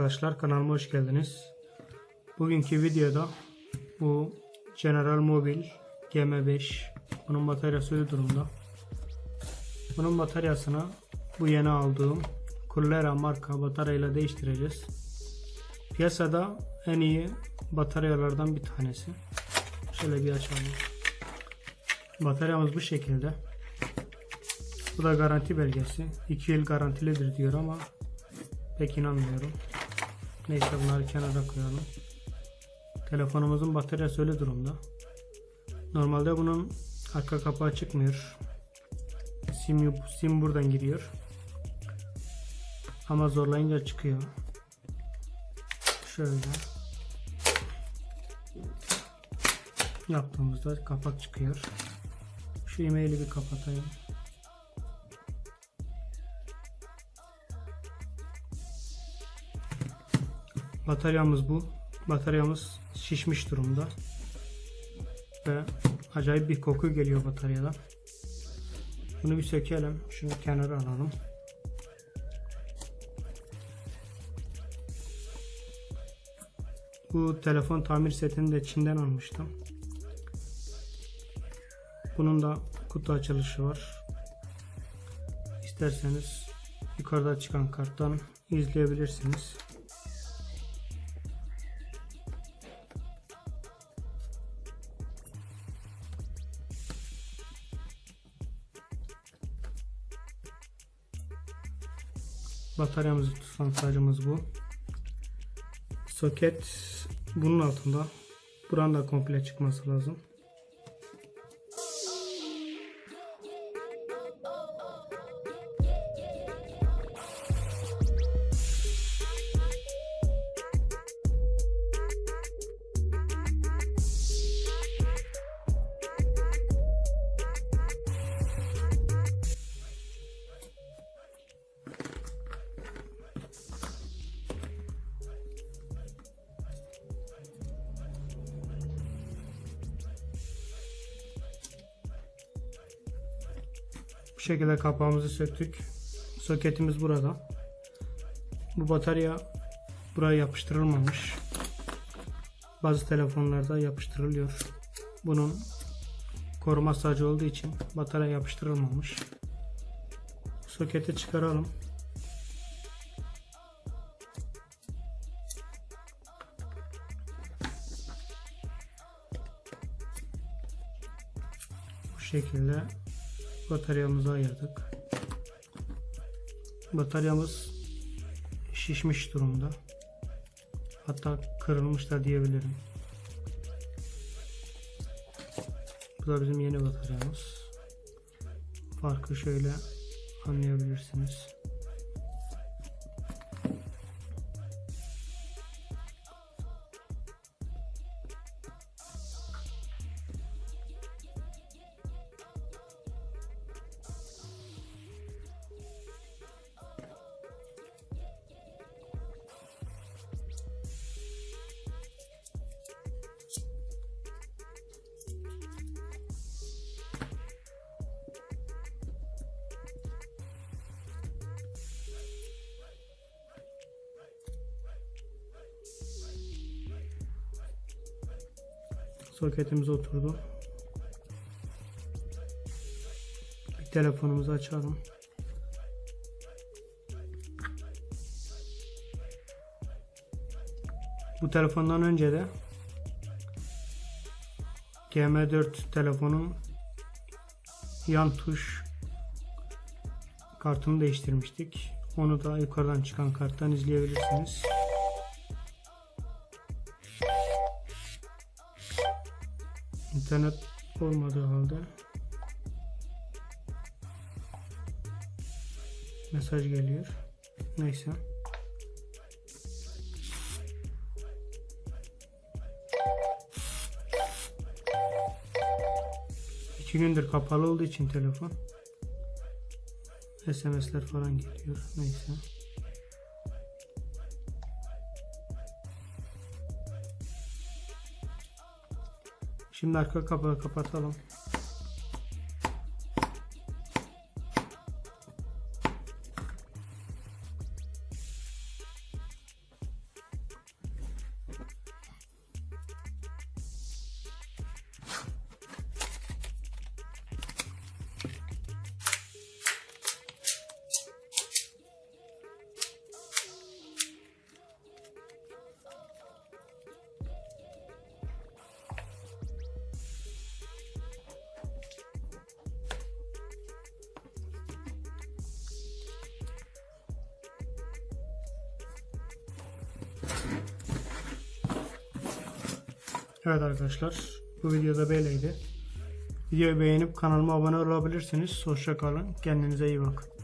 arkadaşlar kanalıma hoş geldiniz. Bugünkü videoda bu General Mobil GM5 bunun bataryası ölü durumda. Bunun bataryasını bu yeni aldığım Kullera marka bataryayla değiştireceğiz. Piyasada en iyi bataryalardan bir tanesi. Şöyle bir açalım. Bataryamız bu şekilde. Bu da garanti belgesi. 2 yıl garantilidir diyor ama pek inanmıyorum. Neyse bunları kenara koyalım. Telefonumuzun bataryası öyle durumda. Normalde bunun arka kapağı çıkmıyor. Sim, sim buradan giriyor. Ama zorlayınca çıkıyor. Şöyle. Yaptığımızda kapak çıkıyor. Şu e-maili bir kapatayım. Bataryamız bu. Bataryamız şişmiş durumda. Ve acayip bir koku geliyor bataryadan. Bunu bir sökelim. Şunu kenara alalım. Bu telefon tamir setini de Çin'den almıştım. Bunun da kutu açılışı var. İsterseniz yukarıda çıkan karttan izleyebilirsiniz. Bataryamızı tutan sacımız bu. Soket bunun altında. Buranın da komple çıkması lazım. Bu şekilde kapağımızı söktük. Soketimiz burada. Bu batarya buraya yapıştırılmamış. Bazı telefonlarda yapıştırılıyor. Bunun koruma sacı olduğu için batarya yapıştırılmamış. Soketi çıkaralım. Bu şekilde bataryamızı ayırdık. Bataryamız şişmiş durumda. Hatta kırılmış da diyebilirim. Bu da bizim yeni bataryamız. Farkı şöyle anlayabilirsiniz. Soketimiz oturdu. Bir telefonumuzu açalım. Bu telefondan önce de GM4 telefonun yan tuş kartını değiştirmiştik. Onu da yukarıdan çıkan karttan izleyebilirsiniz. İnternet olmadığı halde mesaj geliyor. Neyse. İki gündür kapalı olduğu için telefon SMS'ler falan geliyor. Neyse. Şimdi arka kapağı kapatalım. Evet arkadaşlar bu videoda böyleydi. Videoyu beğenip kanalıma abone olabilirsiniz. Hoşça kalın. Kendinize iyi bakın.